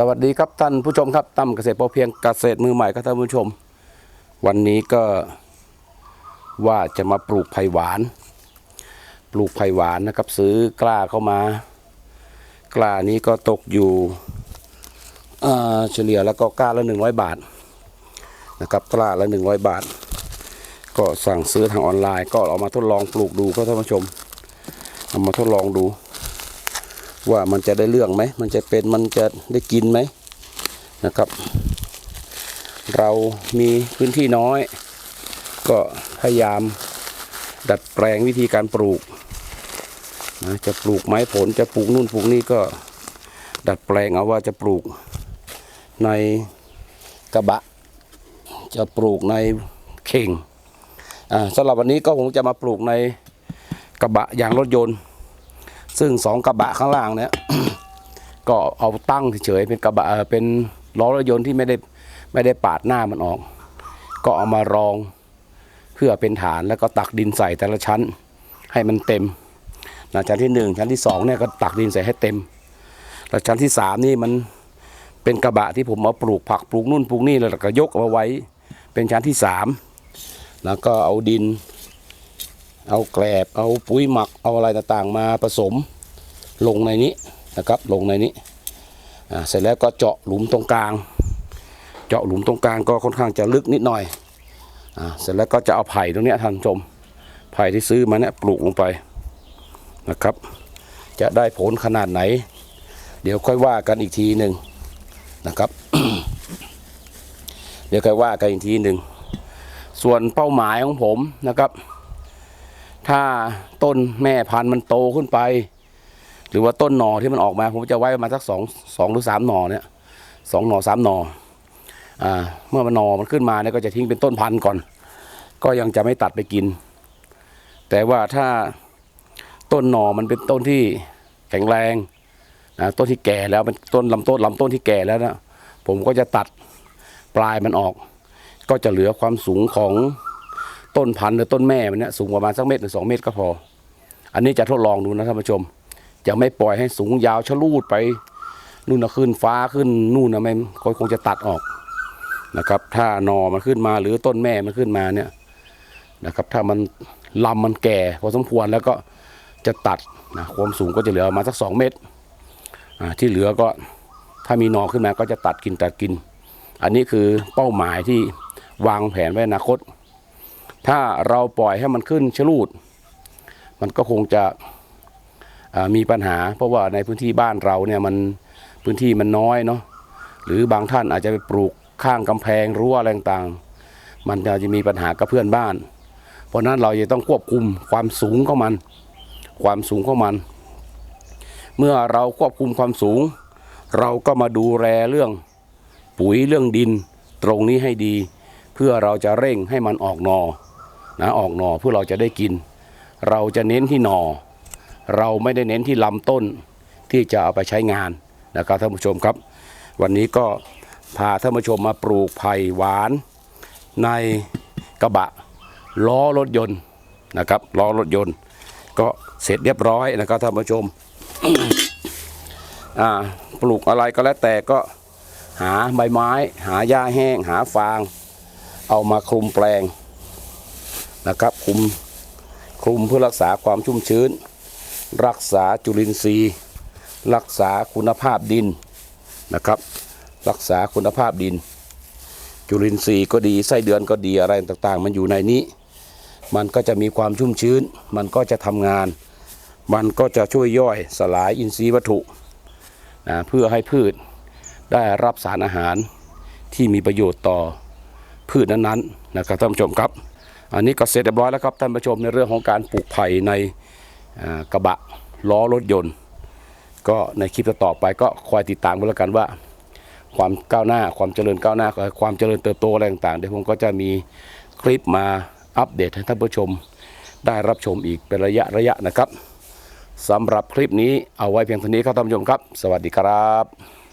สวัสดีครับท่านผู้ชมครับตั้มเกษตรพอเพียงเกษตรมือใหม่ครับท่านผู้ชม วันนี้ก็ว่าจะมาปลูกไผ่หวาน ปลูกไผ่หวานนะครับ ซื้อกล้าเข้ามา กล้านี้ก็ตกอยู่เอ่อเฉลี่ยแล้วก็กล้าละหนึ่งร้อยบาทนะครับกล้าละหนึ่งร้อยบาท ก็สั่งซื้อทางออนไลน์ ก็เอามาทดลองปลูกดูครับท่านผู้ชมเอามาทดลองดู ว่ามันจะได้เรื่องไหม มันจะเป็นมันจะได้กินไหมนะครับ เรามีพื้นที่น้อย ก็พยายามดัดแปลงวิธีการปลูกนะจะปลูกไม้ผลจะปลูกนู่นปลูกนี่ก็ดัดแปลงเอาว่าจะปลูกในกระบะ จะปลูกในเข่งอ่าสำหรับวันนี้ก็ผมจะมาปลูกในกระบะยางรถยนต์ ซึ่งสองกระบะข้างล่างเนี่ยก็เอาตั้งเฉยเป็นกระบะเป็นล้อรถยนต์ที่ไม่ได้ไม่ได้ปาดหน้ามันออก ก็เอามารองเพื่อเป็นฐานแล้วก็ตักดินใส่แต่ละชั้นให้มันเต็มนะชั้นที่หนึ่งชั้นที่สองเนี่ยก็ตักดินใส่ให้เต็มแล้วชั้นที่สามนี่มันเป็นกระบะที่ผมเอาปลูกผักปลูกนู่นปลูกนี่แล้วก็ยกเอาไว้ เป็นชั้นที่สามแล้วก็เอาดิน เอาแกลบเอาปุ๋ยหมักเอาอะไรต่างๆ มาผสมลงในนี้นะครับลงในนี้เสร็จแล้วก็เจาะหลุมตรงกลาง เจาะหลุมตรงกลางก็ค่อนข้างจะลึกนิดหน่อยอเสร็จแล้วก็จะเอาไผ่ตรงนี้ท่านชมไผ่ที่ซื้อมาเนี่ยปลูกลงไปนะครับ จะได้ผลขนาดไหน เดี๋ยวค่อยว่ากันอีกทีหนึ่งนะครับ เดี๋ยวค่อยว่ากันอีกทีหนึ่งส่วนเป้าหมายของผมนะครับ ถ้าต้นแม่พันธุ์มันโตขึ้นไป หรือว่าต้นหน่อที่มันออกมา ผมจะไว้ประมาณสักสองสองหรือสามหน่อเนี่ยสองหน่อสามหน่ออ่าเมื่อมันหน่อมันขึ้นมาเนี่ยก็จะทิ้งเป็นต้นพันธุ์ก่อน ก็ยังจะไม่ตัดไปกิน แต่ว่าถ้าต้นหน่อมันเป็นต้นที่แข็งแรงนะต้นที่แก่แล้วเป็นต้นลำต้นลำต้นที่แก่แล้วนะผมก็จะตัดปลายมันออก ก็จะเหลือความสูงของ ต้นพันธุ์หรือต้นแม่มันเนี่ยสูงประมาณสักเมตรหรือสองเมตรก็พอ อันนี้จะทดลองดูนะท่านผู้ชม จะไม่ปล่อยให้สูงยาวชะลูดไปนู่นนะขึ้นฟ้าขึ้นนู่นนะไม่ก็คงจะตัดออกนะครับ ถ้าหนอมันขึ้นมาหรือต้นแม่มันขึ้นมาเนี่ยนะครับ ถ้ามันลำมันแก่พอสมควรแล้วก็จะตัดนะความสูงก็จะเหลือมาสักสองเมตรอ่าที่เหลือก็ถ้ามีหนอขึ้นมาก็จะตัดกินตัดกิน อันนี้คือเป้าหมายที่วางแผนไว้นอนาคต ถ้าเราปล่อยให้มันขึ้นชะลูด มันก็คงจะมีปัญหา เพราะว่าในพื้นที่บ้านเราเนี่ยมันพื้นที่มันน้อยเนาะหรือบางท่านอาจจะไปปลูกข้างกำแพงรั้วอะไรต่างๆ มันจะมีปัญหากับเพื่อนบ้าน เพราะนั้นเราจะต้องควบคุมความสูงของมัน ความสูงของมัน เมื่อเราควบคุมความสูง เราก็มาดูแลเรื่องปุ๋ยเรื่องดินตรงนี้ให้ดี เพื่อเราจะเร่งให้มันออกนอ นะออกหน่อเพื่อเราจะได้กิน เราจะเน้นที่หน่อเราไม่ได้เน้นที่ลำต้นที่จะเอาไปใช้งานนะครับท่านผู้ชมครับ วันนี้ก็พาท่านผู้ชมมาปลูกไผ่หวานในกระบะล้อรถยนต์นะครับล้อรถยนต์ ก็เสร็จเรียบร้อยนะครับท่านผู้ชมปลูกอะไรก็แล้วแต่ก็หาใบไม้ หาหญ้าแห้ง หาฟาง เอามาคลุมแปลง นะครับคุมคุมเพื่อรักษาความชุ่มชื้น รักษาจุลินทรีย์ รักษาคุณภาพดินนะครับ รักษาคุณภาพดิน จุลินทรีย์ก็ดีไส้เดือนก็ดีอะไรต่างๆ มันอยู่ในนี้ มันก็จะมีความชุ่มชื้น มันก็จะทำงาน มันก็จะช่วยย่อยสลายอินทรีย์วัตถุนะเพื่อให้พืชได้รับสารอาหารที่มีประโยชน์ต่อพืชนั้นๆนะครับท่านผู้ชมครับ อันนี้ก็เสร็จเรียบร้อยแล้วครับท่านผู้ชมในเรื่องของการปลูกไผ่ในกระบะล้อรถยนต์ ก็ในคลิปต่อไปก็คอยติดตามกันแล้วกันว่า ความก้าวหน้าความเจริญก้าวหน้าความเจริญเติบโตอะไรต่างๆเดี๋ยวผมก็จะมีคลิปมาอัปเดตให้ท่านผู้ชม ได้รับชมอีกเป็นระยะระยะนะครับสำหรับคลิปนี้เอาไว้เพียงเท่านี้ครับท่านผู้ชมครับ สวัสดีครับ